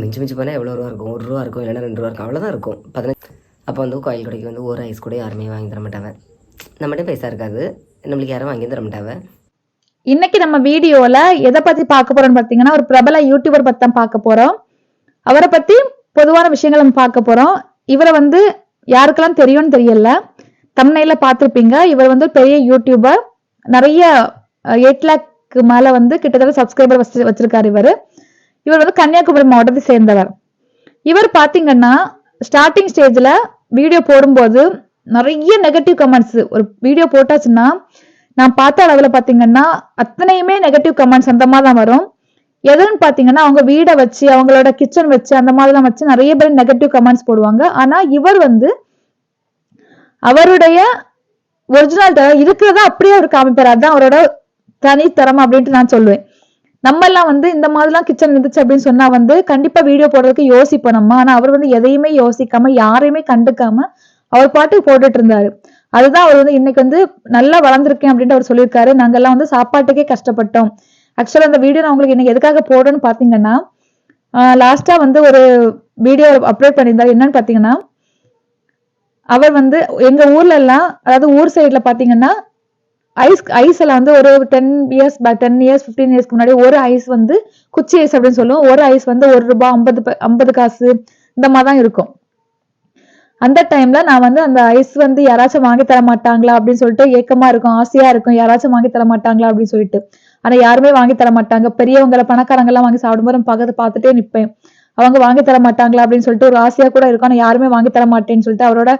மிஞ்சி மிஞ்சி போனால் எவ்வளோ ரூபா இருக்கும்? ஒரு ரூபா இருக்கும் இல்லைன்னா ரெண்டு ரூபா இருக்கும். அவ்வளோதான் இருக்கும். பதினஞ்சு அப்போ வந்து கோயில் கடைக்கு வந்து ஒரு ஐஸ் கூட யாருமே வாங்கி தர மாட்டாங்க. நம்மகிட்ட பைசா இருக்காது. நம்மளுக்கு யாரும் வாங்கி தர மாட்டாங்க. இன்னைக்கு நம்ம வீடியோல எதை பத்தி பார்க்க போறோம்னு பாத்தீங்கன்னா ஒரு பிரபல யூடியூபர் பத்தி தான் பார்க்க போறோம். அவரை பத்தி பொதுவான விஷயங்கள் நம்ம பார்க்க போறோம். இவரை வந்து யாருக்கெல்லாம் தெரியும்னு தெரியல. தமிழ்ல பார்த்துருப்பீங்க. இவர் வந்து பெரிய யூடியூபர் நிறைய எயிட் லேக் மேல வந்து கிட்டத்தட்ட சப்ஸ்கிரைபர் வச்சு வச்சிருக்காரு இவர். இவர் வந்து கன்னியாகுமரி மாவட்டத்தை சேர்ந்தவர். இவர் பாத்தீங்கன்னா ஸ்டார்டிங் ஸ்டேஜ்ல வீடியோ போடும்போது நிறைய நெகட்டிவ் கமெண்ட்ஸ் ஒரு வீடியோ போட்டாச்சுன்னா நான் பார்த்த அளவுல பாத்தீங்கன்னா அத்தனையுமே நெகட்டிவ் கமெண்ட்ஸ் அந்த மாதிரி தான் வரும். எதுன்னு பாத்தீங்கன்னா அவங்க வீடை வச்சு அவங்களோட கிச்சன் வச்சு அந்த மாதிரிலாம் வச்சு நிறைய பேர் நெகட்டிவ் கமெண்ட்ஸ் போடுவாங்க. ஆனா இவர் வந்து அவருடைய ஒரிஜினல் இருக்கிறத அப்படியே அவர் காமிப்பார். அதான் அவரோட தனித்தரம் அப்படின்ட்டு நான் சொல்லுவேன். நம்ம எல்லாம் வந்து இந்த மாதிரிலாம் கிச்சன் இருந்துச்சு அப்படின்னு சொன்னா வந்து கண்டிப்பா வீடியோ போடுறதுக்கு யோசிப்போம் நம்ம ஆனா அவர் வந்து எதையுமே யோசிக்காம யாரையுமே கண்டுக்காம அவர் பாட்டுக்கு போட்டுட்டு இருந்தாரு. அதுதான் அவர் வந்து இன்னைக்கு வந்து நல்லா வளர்ந்துருக்கேன் அப்படின்ட்டு அவர் சொல்லியிருக்காரு. நாங்கெல்லாம் வந்து சாப்பாட்டுக்கே கஷ்டப்பட்டோம். ஆக்சுவலா அந்த வீடியோ நான் உங்களுக்கு இன்னைக்கு எதுக்காக போடுறேன்னு பாத்தீங்கன்னா லாஸ்டா வந்து ஒரு வீடியோ அப்லோட் பண்ணியிருந்தாரு. என்னன்னு பாத்தீங்கன்னா அவர் வந்து எங்க ஊர்ல எல்லாம் அதாவது ஊர் சைட்ல பாத்தீங்கன்னா ஐஸ் ஐஸ் எல்லாம் வந்து ஒரு ten years ten years fifteen இயர்ஸ்க்கு முன்னாடி ஒரு ஐஸ் வந்து குச்சி ஐஸ் அப்படின்னு சொல்லுவோம். ஒரு ஐஸ் வந்து ஒரு ரூபாய் ஐம்பது ஐம்பது காசு இந்த மாதிரி தான் இருக்கும். அந்த டைம்ல நான் வந்து அந்த ஐஸ் வந்து யாராச்சும் வாங்கி தர மாட்டாங்களா அப்படின்னு சொல்லிட்டு ஏக்கமா இருக்கும் ஆசையா இருக்கும். யாராச்சும் வாங்கி தர மாட்டாங்களா அப்படின்னு சொல்லிட்டு. ஆனா யாருமே வாங்கி தர மாட்டாங்க. பெரியவங்களை பணக்காரங்க எல்லாம் வாங்கி சாப்பிடும்போது பக்கத்து பார்த்துட்டே நிப்பேன். அவங்க வாங்கி தர மாட்டாங்களா அப்படின்னு சொல்லிட்டு ஒரு ஆசையா கூட இருக்கும். ஆனா யாருமே வாங்கி தர மாட்டேன்னு சொல்லிட்டு அவரோட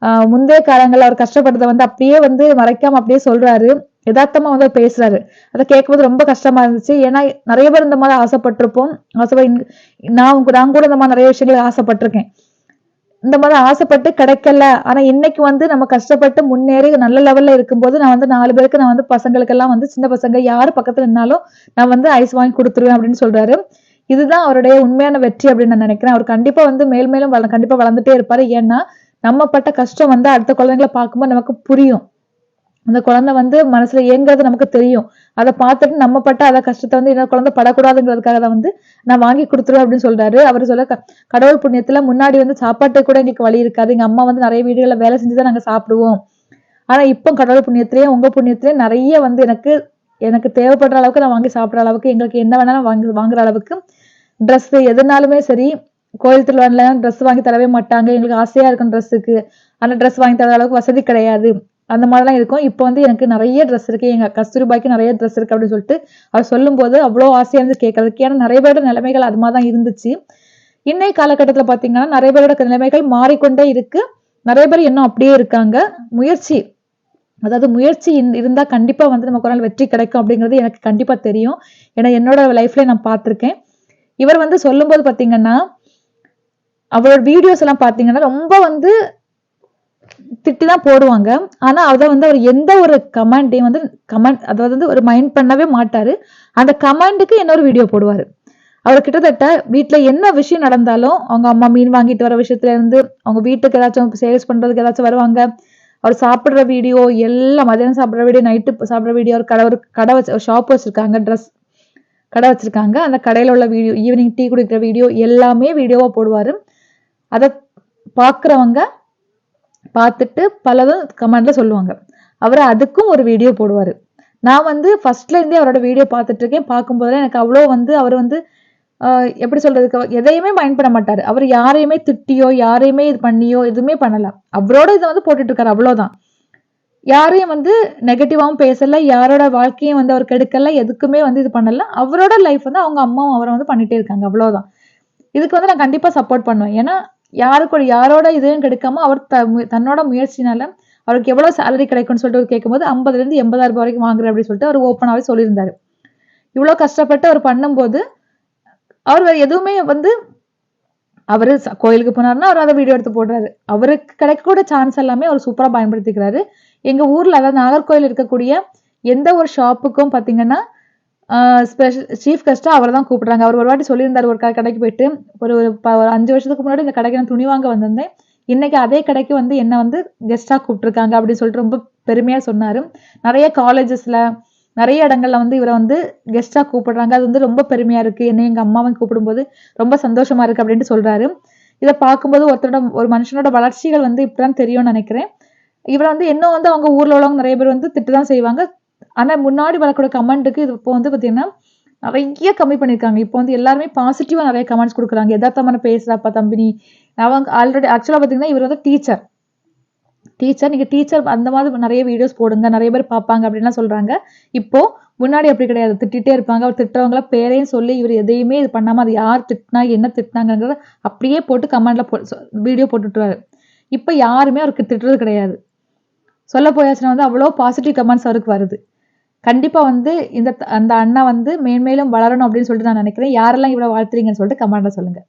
முந்தைய காலங்கள்ல அவர் கஷ்டப்பட்டதை வந்து அப்படியே வந்து மறைக்காம அப்படியே சொல்றாரு. யதார்த்தமா வந்து பேசுறாரு. அதை கேட்கும்போது ரொம்ப கஷ்டமா இருந்துச்சு. ஏன்னா நிறைய பேர் இந்த மாதிரி ஆசைப்பட்டிருப்போம். ஆசைப்ப நான் கூட- நான் கூட இந்த மாதிரி நிறைய விஷயங்கள் ஆசைப்பட்டிருக்கேன். இந்த மாதிரி ஆசைப்பட்டு கிடைக்கல. ஆனா இன்னைக்கு வந்து நம்ம கஷ்டப்பட்டு முன்னேறி நல்ல லெவல்ல இருக்கும்போது நான் வந்து நாலு பேருக்கு நான் வந்து பசங்களுக்கெல்லாம் வந்து சின்ன பசங்க யாரு பக்கத்துல நின்னாலும் நான் வந்து ஐஸ் வாங்கி கொடுத்துருவேன் அப்படின்னு சொல்றாரு. இதுதான் அவருடைய உண்மையான வெற்றி அப்படின்னு நான் நினைக்கிறேன். அவர் கண்டிப்பா வந்து மேல் மேலும் கண்டிப்பா வளர்ந்துட்டே இருப்பாரு. ஏன்னா நம்ம பட்ட கஷ்டம் வந்து அடுத்த குழந்தைங்களை பார்க்கும்போது நமக்கு புரியும். அந்த குழந்தை வந்து மனசுல ஏங்குறது நமக்கு தெரியும். அதை பார்த்துட்டு நம்ம பட்ட அதை கஷ்டத்தை வந்து என்ன குழந்தை படக்கூடாதுங்கிறதுக்காக தான் வந்து நான் வாங்கி கொடுத்துருவேன் அப்படின்னு சொல்றாரு. அவர் சொல்ல கடவுள் புண்ணியத்துல முன்னாடி வந்து சாப்பாட்டுக்கு கூட எங்களுக்கு வழி இருக்காது. எங்க அம்மா வந்து நிறைய வீடுகளில் வேலை செஞ்சு தான் நாங்க சாப்பிடுவோம். ஆனா இப்போ கடவுள் புண்ணியத்திலேயே உங்க புண்ணியத்திலயும் நிறைய வந்து எனக்கு எனக்கு தேவைப்படுற அளவுக்கு நான் வாங்கி சாப்பிடுற அளவுக்கு எங்களுக்கு என்ன வேணாலும் வாங்கி வாங்குற அளவுக்கு ட்ரெஸ் எதுனாலுமே சரி கோயில் திருவிழால ட்ரெஸ் வாங்கி தரவே மாட்டாங்க. எங்களுக்கு ஆசையா இருக்கும் ட்ரெஸ்ஸுக்கு அந்த ட்ரெஸ் வாங்கி தர அளவுக்கு வசதி கிடையாது. அந்த மாதிரிலாம் இருக்கும். இப்போ வந்து எனக்கு நிறைய ட்ரெஸ் இருக்கு. எங்க கஸ்தூரிபாய்க்கு நிறைய ட்ரெஸ் இருக்கு அப்படின்னு சொல்லிட்டு அவர் சொல்லும்போது அவ்வளோ ஆசையா இருந்து கேட்கறதுக்கு. ஏன்னா நிறைய பேரோட நிலைமைகள் அது மாதிரி தான் இருந்துச்சு. இன்னைய காலகட்டத்தில் பார்த்தீங்கன்னா நிறைய பேரோட நிலைமைகள் மாறிக்கொண்டே இருக்கு. நிறைய பேர் இன்னும் அப்படியே இருக்காங்க. முயற்சி அதாவது முயற்சி இருந்தா கண்டிப்பா வந்து நமக்கு ஒரு நாள் வெற்றி கிடைக்கும் அப்படிங்கிறது எனக்கு கண்டிப்பா தெரியும். ஏன்னா என்னோட லைஃப்ல நான் பார்த்துருக்கேன். இவர் வந்து சொல்லும்போது பார்த்தீங்கன்னா அவரோட வீடியோஸ் எல்லாம் பாத்தீங்கன்னா ரொம்ப வந்து திட்டி தான் போடுவாங்க. ஆனா அதை வந்து அவர் எந்த ஒரு கமெண்ட்டையும் வந்து கமெண்ட் அதாவது வந்து ஒரு மைண்ட் பண்ணவே மாட்டாரு. அந்த கமெண்ட்டுக்கு இன்னொரு வீடியோ போடுவாரு. அவர் கிட்டத்தட்ட வீட்டில் என்ன விஷயம் நடந்தாலும் அவங்க அம்மா மீன் வாங்கிட்டு வர விஷயத்துல இருந்து அவங்க வீட்டுக்கு ஏதாச்சும் சேல்ஸ் பண்றதுக்கு ஏதாச்சும் வருவாங்க. அவர் சாப்பிட்ற வீடியோ எல்லாம் மதியானம் சாப்பிட்ற வீடியோ நைட்டு சாப்பிட்ற வீடியோ ஒரு கடை ஒரு கடை வச்சு ஒரு ஷாப் வச்சிருக்காங்க ட்ரெஸ் கடை வச்சிருக்காங்க. அந்த கடையில் உள்ள வீடியோ ஈவினிங் டீ குடிக்கிற வீடியோ எல்லாமே வீடியோவாக போடுவார். அதை பார்க்குறவங்க பார்த்துட்டு பலதும் கமெண்ட்ல சொல்லுவாங்க. அவர் அதுக்கும் ஒரு வீடியோ போடுவார். நான் வந்து ஃபர்ஸ்ட்ல இருந்தே அவரோட வீடியோ பார்த்துட்டு இருக்கேன் பார்க்கும்போதெல்லாம் எனக்கு அவ்வளோ வந்து அவர் வந்து எப்படி சொல்றதுக்கு எதையுமே மைண்ட் பண்ண மாட்டார். அவர் யாரையுமே திட்டியோ யாரையுமே இது பண்ணியோ எதுவுமே பண்ணல. அவரோட இதை வந்து போட்டுட்டு இருக்காரு அவ்வளோதான் யாரையும் வந்து நெகட்டிவாகவும் பேசல யாரோட வாழ்க்கையும் வந்து அவர் கெடுக்கல எதுக்குமே வந்து இது பண்ணல. அவரோட லைஃப் வந்து அவங்க அம்மாவும் அவரை வந்து பண்ணிட்டே இருக்காங்க அவ்வளோதான் இதுக்கு வந்து நான் கண்டிப்பாக சப்போர்ட் பண்ணுவேன். ஏன்னா யாருக்கூட யாரோட இதையும் கிடைக்காம அவர் த- தன்னோட முயற்சினால அவருக்கு எவ்வளவு சேலரி கிடைக்கும்னு சொல்லிட்டு அவர் கேட்கும்போது ஐம்பதுல இருந்து எண்பதாயிரம் ரூபாய் வரைக்கும் வாங்குறேன் அப்படின்னு சொல்லிட்டு அவர் ஓப்பனாவே சொல்லியிருந்தாரு. இவ்வளவு கஷ்டப்பட்டு அவர் பண்ணும்போது அவர் வேற எதுவுமே வந்து அவரு கோயிலுக்கு போனாருன்னா அவர் அதை வீடியோ எடுத்து போடுறாரு. அவருக்கு கிடைக்கக்கூடிய சான்ஸ் எல்லாமே அவர் சூப்பரா பயன்படுத்திக்கிறாரு. எங்க ஊர்ல அதாவது நாகர்கோயில் இருக்கக்கூடிய எந்த ஒரு ஷாப்புக்கும் பாத்தீங்கன்னா ஸ்பெஷல் சீஃப் கெஸ்ட்டாக அவர் தான் கூப்பிட்றாங்க. அவர் ஒரு வாட்டி சொல்லியிருந்தாரு ஒரு கடைக்கு போயிட்டு. ஒரு ஒரு ஒரு அஞ்சு வருஷத்துக்கு முன்னாடி இந்த கடைக்கு நான் துணி வாங்க வந்திருந்தேன். இன்னைக்கு அதே கடைக்கு வந்து என்னை வந்து கெஸ்ட்டாக கூப்பிட்ருக்காங்க அப்படின்னு சொல்லிட்டு ரொம்ப பெருமையாக சொன்னார். நிறைய காலேஜஸில் நிறைய இடங்கள்ல வந்து இவரை வந்து கெஸ்ட்டாக கூப்பிடுறாங்க. அது வந்து ரொம்ப பெருமையாக இருக்குது என்னை எங்கள் அம்மாவை கூப்பிடும்போது ரொம்ப சந்தோஷமாக இருக்குது அப்படின்ட்டு சொல்கிறாரு இதை பார்க்கும்போது ஒருத்தரோட ஒரு மனுஷனோட வளர்ச்சிகள் வந்து இப்படிதான் தெரியும்னு நினைக்கிறேன். இவரை வந்து இன்னும் வந்து அவங்க ஊரில் உள்ளவங்க நிறைய பேர் வந்து திட்டு தான் செய்வாங்க. ஆனா முன்னாடி வரக்கூடிய கமெண்ட்டுக்கு இது இப்போ வந்து பாத்தீங்கன்னா நிறைய கம்மி பண்ணியிருக்காங்க இப்போ வந்து எல்லாருமே பாசிட்டிவாக நிறைய கமெண்ட்ஸ் கொடுக்குறாங்க. எதார்த்தமான பேசுகிறாப்பா தம்பி நீ அவங்க ஆல்ரெடி ஆக்சுவலா பாத்தீங்கன்னா இவர் வந்து டீச்சர் டீச்சர் நீங்க டீச்சர் அந்த மாதிரி நிறைய வீடியோஸ் போடுங்க. நிறைய பேர் பார்ப்பாங்க அப்படின்லாம் சொல்றாங்க. இப்போ முன்னாடி அப்படி கிடையாது. திட்டிகிட்டே இருப்பாங்க. அவர் திட்டவங்கள பேரையும் சொல்லி இவர் எதையுமே இது பண்ணாம அது யார் திட்டினா என்ன திட்டினாங்கிறத அப்படியே போட்டு கமெண்ட்ல போ வீடியோ போட்டுட்டுருவாரு. இப்போ யாருமே அவருக்கு திட்டுறது கிடையாது. சொல்ல போயாச்சுன்னா வந்து அவ்வளோ பாசிட்டிவ் கமெண்ட்ஸ் அவருக்கு வருது. கண்டிப்பா வந்து இந்த அந்த அண்ணா வந்து மேன்மேலும் வளரணும் அப்படின்னு சொல்லிட்டு நான் நினைக்கிறேன். யாரெல்லாம் இவ்வளவு வாழ்த்துறீங்கன்னு சொல்லிட்டு கமெண்ட்ல சொல்லுங்க.